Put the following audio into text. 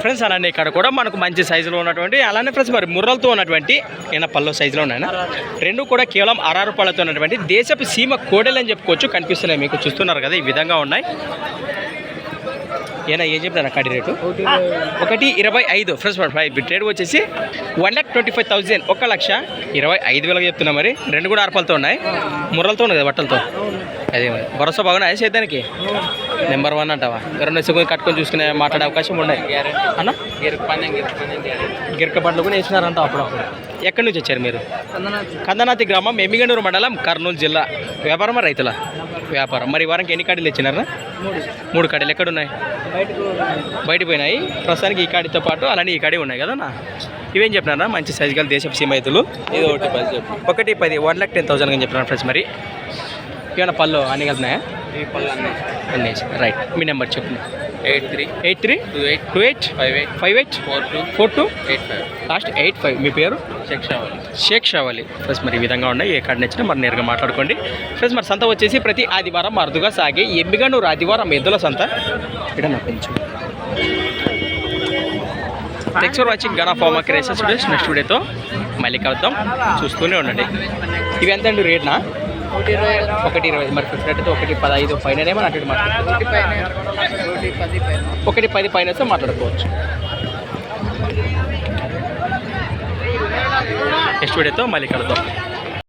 Friends అలానే ఇక్కడ కూడా మనకు మంచి సైజులో ఉన్నటువంటి అలానే ఫ్రెండ్స్ మరి ముర్రలతో ఉన్నటువంటి ఏమైనా పళ్ళు సైజులో ఉన్నాయి రెండు కూడా కేవలం అర పళ్ళతో ఉన్నటువంటి దేశపు సీమ కోడలు అని చెప్పుకోవచ్చు. కనిపిస్తున్నాయి మీకు చూస్తున్నారు కదా ఈ విధంగా ఉన్నాయి. ఏనా ఏం చెప్తాను కడి రేటు? ఒకటి ఇరవై ఐదు. మరి ఫైవ్ రేట్ వచ్చేసి one lakh twenty five thousand ఒక లక్ష ఇరవై ఐదు వేలకు చెప్తున్నా మరి. రెండు కూడా ఆర్పలతో ఉన్నాయి. ముర్రలతో ఉన్నాయి కదా బట్టలతో? అదే మరి. భరోసా బాగున్నాయి సేద్యానికి నెంబర్ వన్ అంటావా? ఎవరైనా వచ్చి కట్టుకొని చూసుకునే మాట్లాడే అవకాశం ఉన్నాయి. అన్న? గిరక బండ్లు కూడా వేసినారంట అప్పుడప్పుడు. ఎక్కడి నుంచి వచ్చారు మీరు? కందనాతి గ్రామం ఎమ్మిగనూరు మండలం కర్నూలు జిల్లా. వ్యాపారమా రైతుల? వ్యాపారం. మరి వారానికి ఎన్ని కాడీలు ఇచ్చినారా మూడు. కాడీలు. ఎక్కడ ఉన్నాయి బయట పోయినాయి. ప్రస్తుతానికి ఈ కాడితో పాటు అలానే ఈ కాడి ఉన్నాయి కదా ఇవేం చెప్పినారా? మంచి సైజు గల దేశపు సీమైతులు ఇది ఒకటి పది చెప్పు. ఒకటి పది. వన్ లాక్ టెన్ థౌసండ్ అని చెప్పినారు ఫ్రెండ్స్ మరి. ఏమైనా పళ్ళు అన్ని కలిపినాయా? ఈ పళ్ళు అన్నీ. అన్నీ. రైట్ మీ నెంబర్ చెప్పండి. Eight three eight three two eight two eight five eight five eight four two four two eight five last eight five. మీ పేరు? చెక్ అవ్వాలి షేక్ షావాలి. ఫ్రెండ్స్ మరి ఈ విధంగా ఉన్నాయి. ఏ కార్డు నచ్చినా మరి నేరుగా మాట్లాడుకోండి. ఫ్రెండ్స్ మరి సంత వచ్చేసి ప్రతి ఆదివారం అరుదుగా సాగే ఎమ్మిగనూరు ఆదివారం ఎద్దుల సంత. ఇక్కడ నాకు కొంచెం. Thanks for watching Gana pharma క్రేసెస్ students next వీడియోతో మళ్ళీ కలుద్దాం. చూస్తూనే ఉండండి. ఇవి ఎంత అండి రేట్నా? ఒకటి ఇరవై. ఒకటి ఇరవై మరి ఫిఫ్టీ అయితే ఒకటి పదహైదు పైన ఏమో అటు మాట్లాడుకోవచ్చు. ఒకటి పది పైన. వస్తే మాట్లాడుకోవచ్చు. నెక్స్ట్ వీడియోతో మళ్ళీ కలుద్దాం.